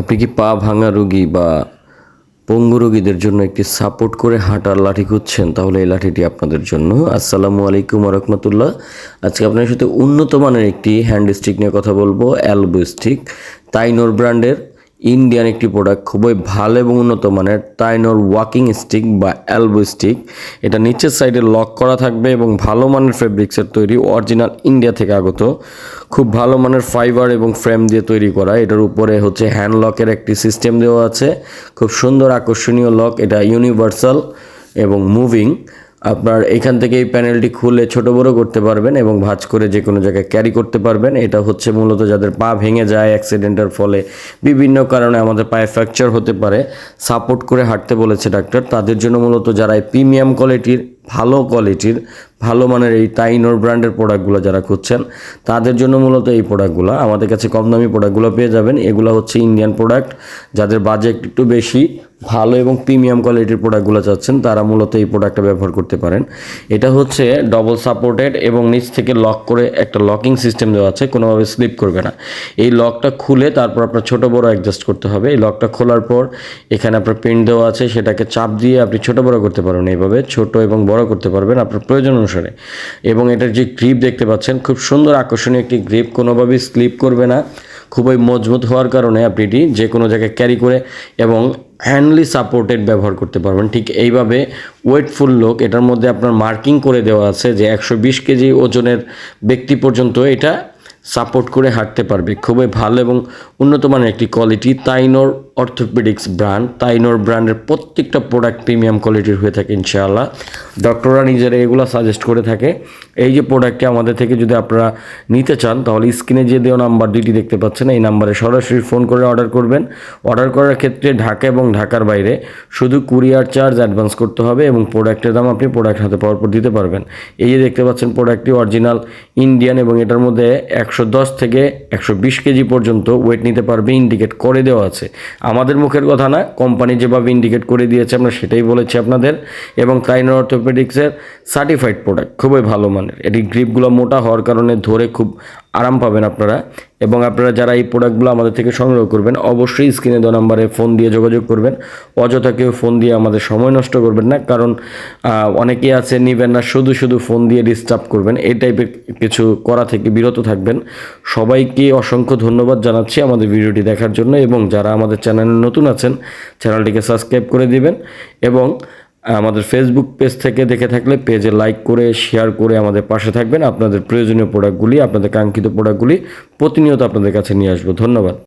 আপনি কি পা ভাঙা রোগী বা পঙ্গু রোগীদের জন্য একটি সাপোর্ট করে হাঁটার লাঠি খুঁজছেন? তাহলে এই লাঠিটি আপনাদের জন্য। আসসালামু আলাইকুম রহমতুল্লাহ আজকে আপনার সাথে উন্নত মানের একটি হ্যান্ড স্টিক নিয়ে কথা বলব, অ্যালবো স্টিক, তাইনোর ব্র্যান্ডের ইন্ডিয়ান একটি প্রোডাক্ট খুবই ভালো এবং উন্নত মানের তাইনোর ওয়াকিং স্টিক বা অ্যালবো স্টিক এটা নিচের সাইডে লক করা থাকবে এবং ভালো মানের ফেব্রিক্সের তৈরি অরিজিনাল ইন্ডিয়া থেকে আগত। খুব ভালো মানের ফাইবার এবং ফ্রেম দিয়ে তৈরি করা। এটার উপরে হচ্ছে হ্যান্ড লকের একটি সিস্টেম দেওয়া আছে। খুব সুন্দর আকর্ষণীয় লক এটা ইউনিভার্সাল এবং মুভিং আপনার এখান থেকে এই প্যানেলটি খুলে ছোট বড় করতে পারবেন এবং ভাঁজ করে যে কোনো জায়গায় ক্যারি করতে পারবেন। এটা হচ্ছে মূলত যাদের পা ভেঙে যায় অ্যাক্সিডেন্টের ফলে। বিভিন্ন কারণে আমাদের পায়ে ফ্র্যাকচার হতে পারে। সাপোর্ট করে হাঁটতে বলেছে ডাক্তার তাদের জন্য মূলত যারা প্রিমিয়াম কোয়ালিটির ভালো কোয়ালিটির ভালো মানের এই টাইনোর ব্র্যান্ডের প্রোডাক্টগুলো যারা খুঁজছেন, তাদের জন্য মূলত এই প্রোডাক্টগুলো আমাদের কাছে কম দামি প্রোডাক্টগুলো পেয়ে যাবেন। এগুলো হচ্ছে ইন্ডিয়ান প্রোডাক্ট যাদের বাজেট একটু বেশি, ভালো এবং প্রিমিয়াম কোয়ালিটির প্রোডাক্টগুলো চাচ্ছেন, তারা মূলত এই প্রোডাক্টটা ব্যবহার করতে পারেন। এটা হচ্ছে ডবল সাপোর্টেড এবং নিচ থেকে লক করে একটা লকিং সিস্টেম দেওয়া আছে। কোনোভাবে স্লিপ করবে না। এই লকটা খুলে তারপর আপনার ছোট বড় অ্যাডজাস্ট করতে হবে। এই লকটা খোলার পর এখানে আপনার প্রিন্ট দেওয়া আছে। সেটাকে চাপ দিয়ে আপনি ছোট বড় করতে পারবেন। এইভাবে ছোট এবং বড় করতে পারবেন। আপনার প্রয়োজন অনুসারে। এবং এটার যে গ্রিপ দেখতে পাচ্ছেন, খুব সুন্দর আকর্ষণীয় একটি গ্রিপ, কোনোভাবেই স্লিপ করবে না। খুবই মজবুত হওয়ার কারণে আপনি এটি যে কোনো জায়গায় ক্যারি করে এবং হ্যান্ডলি সাপোর্টেড ব্যবহার করতে পারবেন। ঠিক এইভাবে ওয়েটফুল লোক, এটার মধ্যে আপনার মার্কিং করে দেওয়া আছে যে একশো বিশ কেজি ওজনের ব্যক্তি পর্যন্ত এটা সাপোর্ট করে হাঁটতে পারবে। খুবই ভালো এবং উন্নত মানের একটি quality Tynor orthopaedics brand Tynor ব্র্যান্ডের প্রত্যেকটা প্রোডাক্ট প্রিমিয়াম কোয়ালিটির হয়ে থাকে ইনশাআল্লাহ। ডক্টররা নিজেরা এগুলো সাজেস্ট করে থাকে। এই যে প্রোডাক্টটি আমাদের থেকে যদি আপনারা নিতে চান, তাহলে স্ক্রিনে যে দেওয়া নাম্বার দুইটি দেখতে পাচ্ছেন, এই নাম্বারে সরাসরি ফোন করে অর্ডার করবেন। অর্ডার করার ক্ষেত্রে ঢাকা এবং ঢাকার বাইরে শুধু কুরিয়ার চার্জ অ্যাডভান্স করতে হবে এবং প্রোডাক্টের দাম আপনি প্রোডাক্ট হাতে পাওয়ার পর দিতে পারবেন। এই যে দেখতে পাচ্ছেন প্রোডাক্টটি অরিজিনাল ইন্ডিয়ান এবং এটার মধ্যে একশো দশ থেকে একশো বিশ কেজি পর্যন্ত ওয়েট নিতে পারবে ইন্ডিকেট করে দেওয়া আছে। আমাদের মুখের কথা না কোম্পানি যেভাবে ইন্ডিকেট করে দিয়েছে, আমরা সেটাই বলেছি আপনাদের। এবং ক্রাইন অর্থোপেডিক্সের সার্টিফাইড প্রোডাক্ট খুবই ভালো মানের। এটি গ্রিপগুলো মোটা হওয়ার কারণে ধরে খুব আরাম পাবেন আপনারা। এবং আপনারা যারা এই প্রোডাক্টগুলো আমাদের থেকে সংগ্রহ করবেন, অবশ্যই স্ক্রিনে দেওয়া নাম্বারে ফোন দিয়ে যোগাযোগ করবেন। অযথা কেউ ফোন দিয়ে আমাদের সময় নষ্ট করবেন না, কারণ অনেকেই আছে, নিবেন না, শুধু শুধু ফোন দিয়ে ডিস্টার্ব করবেন। এই টাইপের কিছু করা থেকে বিরত থাকবেন। সবাইকে অসংখ্য ধন্যবাদ জানাচ্ছি আমাদের ভিডিওটি দেখার জন্য, এবং যারা আমাদের চ্যানেলে নতুন আছেন চ্যানেলটিকে সাবস্ক্রাইব করে দিবেন। এবং আমাদের ফেসবুক পেজ থেকে দেখে থাকলে পেজে লাইক করে শেয়ার করে আমাদের পাশে থাকবেন। আপনাদের প্রয়োজনীয় প্রোডাক্টগুলি আপনাদের কাঙ্ক্ষিত প্রোডাক্টগুলি প্রতিনিয়ত আপনাদের কাছে নিয়ে আসব। ধন্যবাদ।